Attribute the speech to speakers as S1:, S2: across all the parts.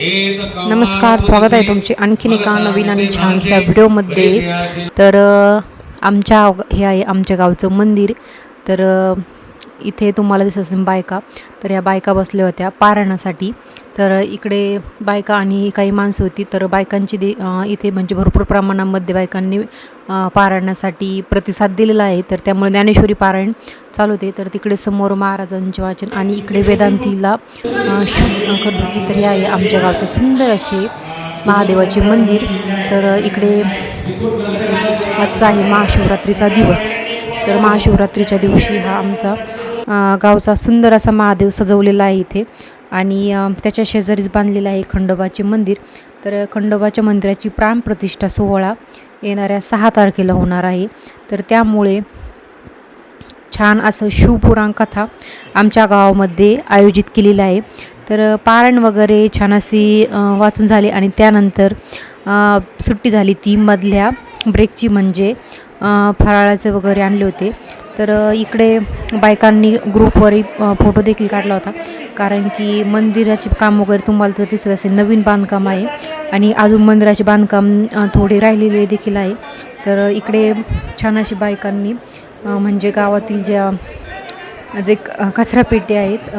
S1: नमस्कार स्वागत आहे तुमचे आणखीन एका नवीन आणि छानशा व्हिडिओमध्ये. तर आमच्या हे आहे आमच्या गावचं मंदिर. तर इथे तुम्हाला दिसत असेल बायका. तर या बायका बसल्या होत्या पारायणासाठी तर इकडे बायका आणि काही माणसं होती तर बायकांची दे इथे म्हणजे भरपूर प्रमाणामध्ये बायकांनी पारायणासाठी प्रतिसाद दिलेला आहे. तर त्यामुळे ज्ञानेश्वरी पारायण चालू होते. तर तिकडे समोर महाराजांचे वाचन आणि इकडे वेदांतीला अ, तरी आहे आमच्या गावचं सुंदर असे महादेवाचे मंदिर. तर इकडे आजचा आहे महाशिवरात्रीचा दिवस. तर महाशिवरात्रीच्या दिवशी हा आमचा गावचा सुंदर असा महादेव सजवलेला आहे इथे. आणि त्याच्या शेजारीच बांधलेलं आहे खंडोबाचे मंदिर. तर खंडोबाच्या मंदिराची प्राणप्रतिष्ठा सोहळा येणाऱ्या सहा तारखेला होणार आहे. तर त्यामुळे छान असं शिवपुराण कथा आमच्या गावामध्ये आयोजित केलेलं आहे. तर पारायण वगैरे छान अशी वाचून झाले आणि त्यानंतर सुट्टी झाली ती मधल्या ब्रेकची म्हणजे फराळाचे वगैरे आणले होते. तर इकडे बायकांनी ग्रुपवरही फोटो देखील काढला होता. कारण की मंदिराचे काम वगैरे तुम्हाला तर दिसत असेल नवीन बांधकाम आहे. आणि अजून मंदिराचे बांधकाम थोडे राहिलेले देखील आहे. तर इकडे छान अशी बायकांनी म्हणजे गावातील ज्या जे क- कचरा पेटी आहेत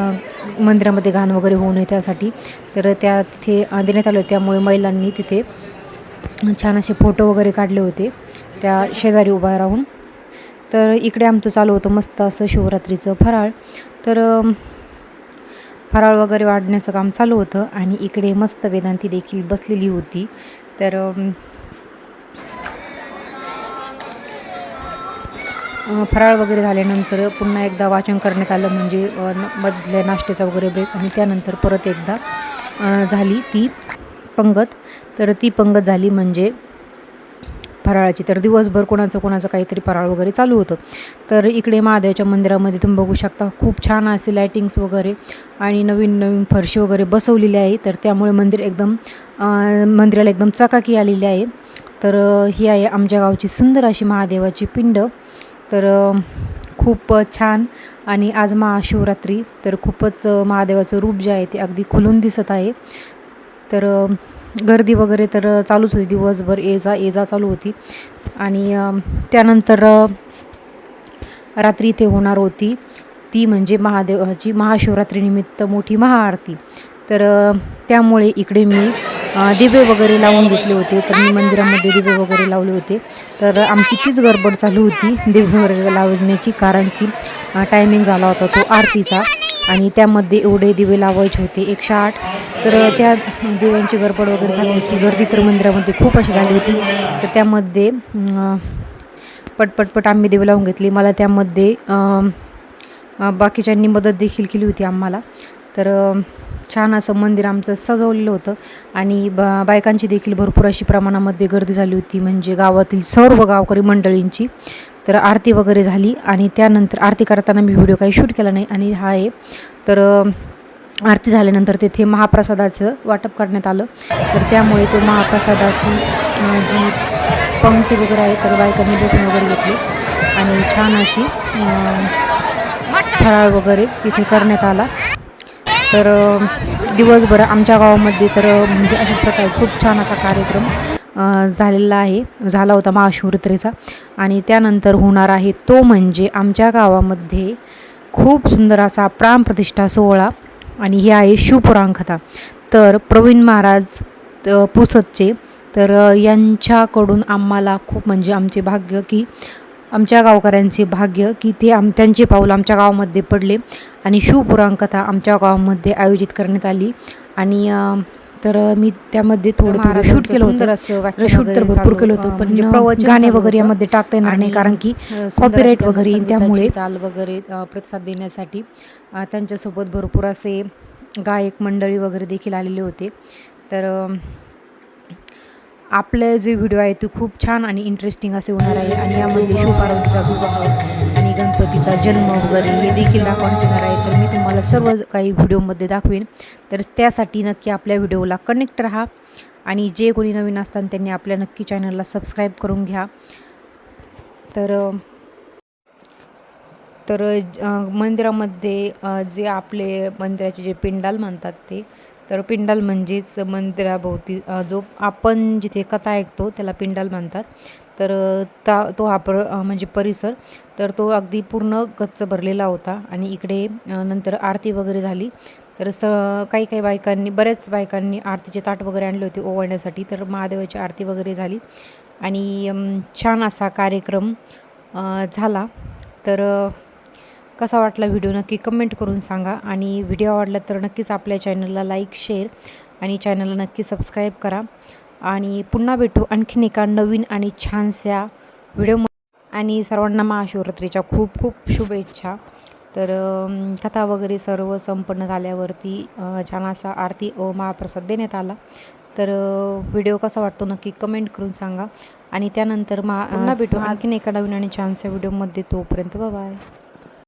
S1: मंदिरामध्ये घाण वगैरे होऊ नये त्यासाठी. तर त्या तिथे देण्यात आलं त्यामुळे महिलांनी तिथे छान असे फोटो वगैरे काढले होते. त्या शेजारी उभा राहून. तर इकडे आमचं चालू होतं मस्त असं शिवरात्रीचं फराळ. तर फराळ वगैरे वाढण्याचं काम चालू होतं आणि इकडे मस्त वेदांती देखील बसलेली होती. तर फराळ वगैरे झाल्यानंतर पुन्हा एकदा वाचन करण्यात आलं म्हणजे न- मधल्या नाश्त्याचा वगैरे ब्रेक आणि त्यानंतर परत एकदा झाली ती पंगत. तर ती पंगत झाली म्हणजे फराळाची. तर दिवसभर कोणाचं कोणाचं काहीतरी फराळ वगैरे चालू होतं. तर इकडे महादेवाच्या मंदिरामध्ये तुम्ही बघू शकता खूप छान असे लायटिंग्स वगैरे आणि नवीन नवीन फरशी वगैरे बसवलेली आहे. तर त्यामुळे मंदिर एकदम मंदिराला एकदम चकाकी आलेली आहे. तर ही आहे आमच्या गावची सुंदर अशी महादेवाची पिंड. तर खूप छान आणि आज महाशिवरात्री. तर खूपच महादेवाचं रूप जे आहे ते अगदी खुलून दिसत आहे. तर गर्दी वगैरे तर चालूच होती. दिवसभर ये जा ये जा चालू होती. आणि त्यानंतर रात्री इथे होणार होती. ती म्हणजे महादेवाची महाशिवरात्रीनिमित्त मोठी महाआरती. तर त्यामुळे इकडे मी दिवे वगैरे लावून घेतले होते. तर मी मंदिरामध्ये दिवे वगैरे लावले होते. तर आमची तीच गडबड चालू होती दिवे वगैरे लावण्याची. कारण की टायमिंग झाला होता तो आरतीचा. आणि त्यामध्ये एवढे दिवे लावायचे होते. एकशे आठ तर त्या देवांची गरपड वगैरे झाली होती. गर्दी तर मंदिरामध्ये खूप अशी झाली होती. तर त्यामध्ये पटपटपट आम्ही देवी लावून घेतली. मला त्यामध्ये बाकीच्यांनी मदत देखील केली होती आम्हाला. तर छान असं मंदिर आमचं सजवलेलं होतं. आणि बा बायकांची देखील भरपूर अशी प्रमाणामध्ये गर्दी झाली होती. म्हणजे गावातील सर्व गावकरी मंडळींची. तर आरती वगैरे झाली. आणि त्यानंतर आरती करताना मी व्हिडिओ काही शूट केला नाही. आणि हा आहे. तर आरती झाल्यानंतर तेथे महाप्रसादाचं वाटप करण्यात आलं. तर त्यामुळे तो महाप्रसादाची जी पंक्ती वगैरे आहे तर बायकांनी बसून वगैरे घेतली. आणि छान अशी फराळ वगैरे तिथे करण्यात आला. तर दिवसभर आमच्या गावामध्ये तर म्हणजे अशाच प्रकारे खूप छान असा कार्यक्रम झालेला आहे. झाला होता महाशिवरात्रीचा. आणि त्यानंतर होणार आहे तो म्हणजे आमच्या गावामध्ये खूप सुंदर असा प्राणप्रतिष्ठा सोहळा. आणि ही आहे शिवपुराण कथा. तर प्रवीण महाराज पुसतचे पुसदचे तर यांच्याकडून आम्हाला खूप म्हणजे आमचे भाग्य की आमच्या गावकऱ्यांचे भाग्य की ते आम त्यांचे पाऊल आमच्या गावामध्ये पडले आणि शिवपुराण कथा आमच्या गावामध्ये आयोजित करण्यात आली. आणि तर मी त्यामध्ये थोडं थोडं शूट केलं होतं. शूट तर भरपूर केलं होतं. पण गाणे वगैरे यामध्ये टाकता येणार नाही कारण की कॉपीराईट वगैरे त्यामुळे ताल वगैरे प्रतिसाद देण्यासाठी त्यांच्यासोबत भरपूर असे गायक मंडळी वगैरे देखील आलेले होते. तर आपले जे व्हिडिओ आहे ते खूप छान आणि इंटरेस्टिंग असे होणार आहे आणि यामध्ये शिवपार्वतीचा विवाह त्यांचा जन्म वगैरे हे देखील दाखवण्यात येणार आहे. तर मी तुम्हाला सर्व काही व्हिडिओमध्ये दाखवेन. तर त्यासाठी नक्की आपल्या व्हिडिओला कनेक्ट राहा आणि जे कोणी नवीन असतात त्यांनी आपल्या नक्की चॅनलला सबस्क्राईब करून घ्या. तर तर मंदिरामध्ये जे आपले मंदिराचे जे पेंडाल म्हणतात ते तर पिंडाल म्हणजेच मंदिराभोवती जो आपण जिथे कथा ऐकतो त्याला पिंडाल म्हणतात. तर ता तो हा पर म्हणजे परिसर. तर तो अगदी पूर्ण गच्च भरलेला होता आणि इकडे नंतर आरती वगैरे झाली. तर स काही काही बायकांनी बऱ्याच बायकांनी आरतीचे ताट वगैरे आणले होते ओवाळण्यासाठी. तर महादेवाची आरती वगैरे झाली आणि छान असा कार्यक्रम झाला. तर कसा वाटला व्हिडिओ नक्की कमेंट करून सांगा. आणि व्हिडिओ आवडला तर नक्कीच आपल्या चॅनलला लाईक शेअर आणि चॅनलला नक्की सबस्क्राईब करा. आणि पुन्हा भेटू आणखीन एका नवीन आणि छानशा व्हिडिओ आणि सर्वांना महाशिवरात्रीच्या खूप खूप शुभेच्छा. तर कथा वगैरे सर्व संपन्न झाल्यावरती छान असा आरती व महाप्रसाद देण्यात आला. तर व्हिडिओ कसा वाटतो नक्की कमेंट करून सांगा. आणि त्यानंतर मा पुन्हा भेटू. आणखीन एका नवीन आणि छानशा व्हिडिओमध्ये तोपर्यंत बाय.